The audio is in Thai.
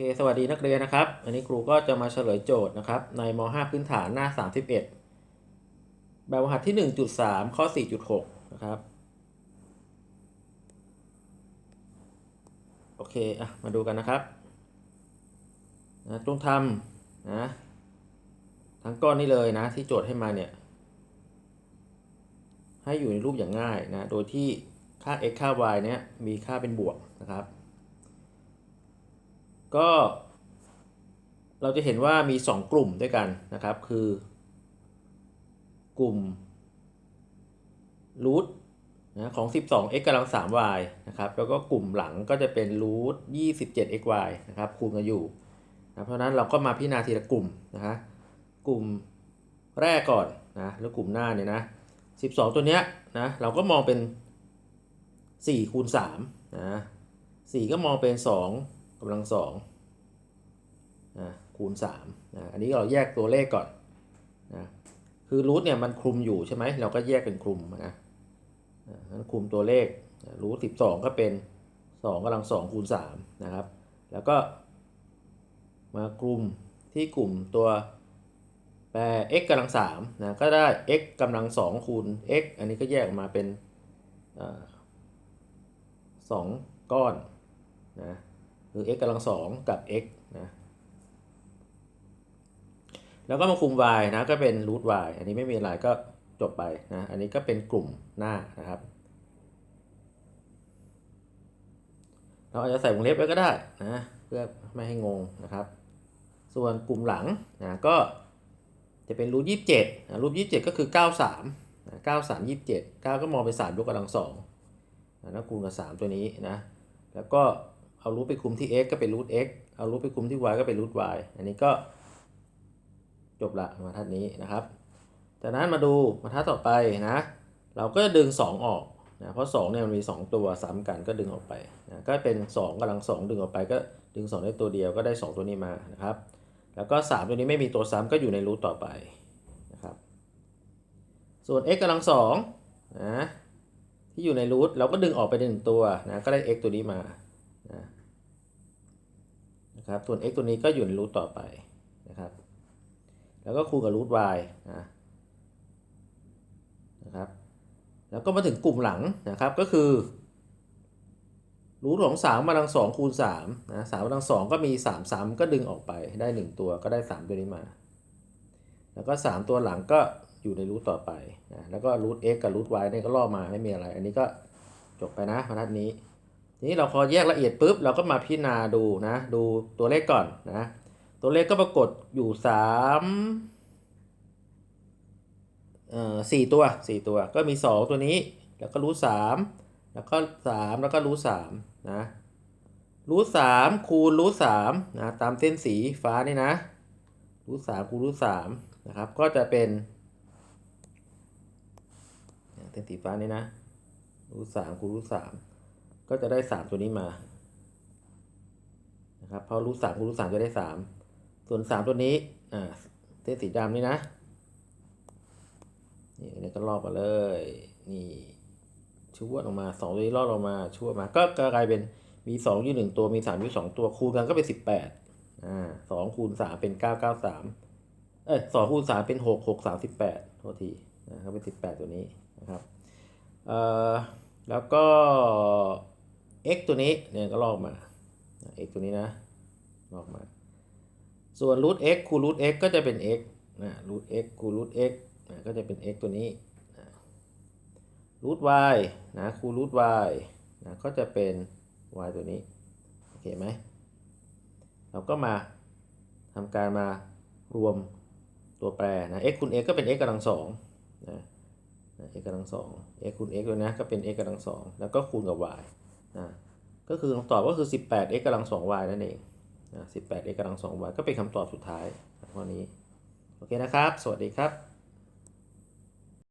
เคสวัสดีนักเรียนนะครับ อันนี้ครูก็จะมาเฉลยโจทย์นะครับ ในม .5 พื้นฐานหน้า 31 แบบหัดที่ 1.3 ข้อ 4.6 นะครับ โอเค อะ มาดูกันนะครับนะจงทำนะทั้งก้อนนี้เลยนะ ที่โจทย์ให้มาเนี่ย ให้อยู่ในรูปอย่างง่ายนะ โดยที่ค่า x ค่า y เนี่ยมีค่าเป็นบวกนะครับ ก็เราจะเห็นว่ามี 2 กลุ่มด้วยกันนะครับ คือกลุ่มรูทนะของ 12x กำลัง 3y นะครับ แล้วก็กลุ่มหลังก็จะเป็นรูท 27xy นะครับคูณกันอยู่นะเพราะฉะนั้นเราก็มาพิจารณาทีละกลุ่มนะฮะกลุ่มแรกก่อนนะแล้วกลุ่มหน้าเนี่ยนะ 12 ตัวเนี้ยนะเราก็มองเป็น4คูณ3นะ4ก็มองเป็น 2 กำลัง2นะคูณ3นะอันนี้เราแยกตัวเลขก่อนนะคือรูทเนี่ยมันคลุมอยู่ใช่ไหมเราก็แยกเป็นคลุมนะนั้นคลุมตัวเลขรูท12ก็เป็น2กำลัง2คูณ3นะครับ แล้วก็มากลุ่มที่กลุ่มตัวแปร x กำลัง3นะก็ได้ x กำลัง2คูณ x อันนี้ก็แยกออกมาเป็นสองก้อนนะ คือ x กำลัง2กับ x นะแล้วก็มาคุม y นะก็เป็น root y อันนี้ไม่มีอะไรก็จบไปนะอันนี้ก็เป็นกลุ่มหน้านะครับเราอาจจะใส่วงเล็บไว้ก็ได้นะเพื่อไม่ให้งงนะครับ ส่วนกลุ่มหลังนะก็จะเป็นรูทยี่สิบเจ็ดรูทยี่สิบเจ็ดก็คือเก้าสามเก้าสามยี่สิบเจ็ดเก้าก็มองเป็นสามยกกำลังสองนะคูณกับสามตัวนี้นะแล้วก็ เอารูทไปคุมที่ x ก็เป็นรูท x เอารูทไปคุมที่ y ก็เป็นรูท y อันนี้ก็จบละมาทัดนี้นะครับ จากนั้นมาดูมาทัดต่อไปนะ เราก็จะดึง 2 ออกนะเพราะ2เนี่ยมันมี 2 ตัวซ้ำกันก็ดึงออกไปนะก็เป็น 2กำลัง 2 ดึงออกไปก็ดึง 2 ได้ตัวเดียวก็ได้ 2 ตัวนี้มานะครับ แล้วก็ 3 ตัวนี้ไม่มีตัวซ้ำก็อยู่ในรูทต่อไปนะครับ ส่วน x กำลัง2นะที่อยู่ในรูทเราก็ดึงออกไปหนึ่งตัวนะก็ได้ x ตัวนี้มา นะครับส่วน x ตัวนี้ก็อยู่ในรูทต่อไปนะครับ แล้วก็คูณกับรูท y นะนะครับ แล้วก็มาถึงกลุ่มหลังนะครับก็คือรูทของ3กำลัง2คูณ3นะ3กำลัง2ก็มี3ซ้ำก็ดึงออกไปได้ 1 ตัวก็ได้ 3 ตัวนี้มา แล้วก็ 3 ตัวหลังก็อยู่ในรูทต่อไปนะแล้วก็รูท x กับรูท y นี่ก็ล่อมาไม่มีอะไร อันนี้ก็จบไปนะบรรทัดนี้ ทีนี้เราพอแยกละเอียดปุ๊บเราก็มาพิจารณาดูนะ ดูตัวเลขก่อนนะ ตัวเลขก็ปรากฏอยู่3เอ่อสี่ตัวสี่ตัวก็มี2ตัวนี้ แล้วก็รูทสามแล้วก็สามแล้วก็รูทสามนะรูทสามคูณรูทสามนะตามเส้นสีฟ้านี่นะรูทสามคูณรูทสามนะครับก็จะเป็นเส้นสีฟ้านี่นะรูทสามคูณรูทสาม ก็จะได้สามตัวนี้มานะครับเพราะรูทสามคูณรูทสามจะได้สามส่วนสามตัวนี้อ่าเส้นสีดำนี่นะนี่อันนี้ก็ลอกมาเลย นี่ชั่วออกมาสองตัวนี้ลอกออกมาชั่วมา ก็กลายเป็นมีสองอยู่หนึ่งตัวมีสามอยู่สองตัวคูณกันก็เป็นสิบแปดอ่าสองคูณสามเป็นเก้าเก้าสามเอ้ยสองคูณสามเป็นหกหกสามสิบแปดโทษทีนะครับเป็นสิบแปดตัวนี้นะครับเอ่อแล้วก็ x ตัวนี้เนี่ยก็ลอกมา x ตัวนี้นะลอกมา ส่วน root x คูณ root x ก็จะเป็น x นะ root x คูณ root x นะก็จะเป็น x ตัวนี้รูท y นะคูณรูท y นะก็จะเป็น y ตัวนี้ โอเคไหม เราก็มาทำการมารวมตัวแปรนะ x คูณ x ก็เป็น x กำลังสองนะนะ x กำลังสอง x คูณ x ด้วยนะ ก็เป็น x กำลังสอง แล้วก็คูณกับ y นะก็คือคำตอบก็คือ 18x กำลัง 2y นั่นเองนะ 18x กำลัง 2y ก็เป็นคำตอบสุดท้ายข้อนี้ โอเคนะครับ สวัสดีครับ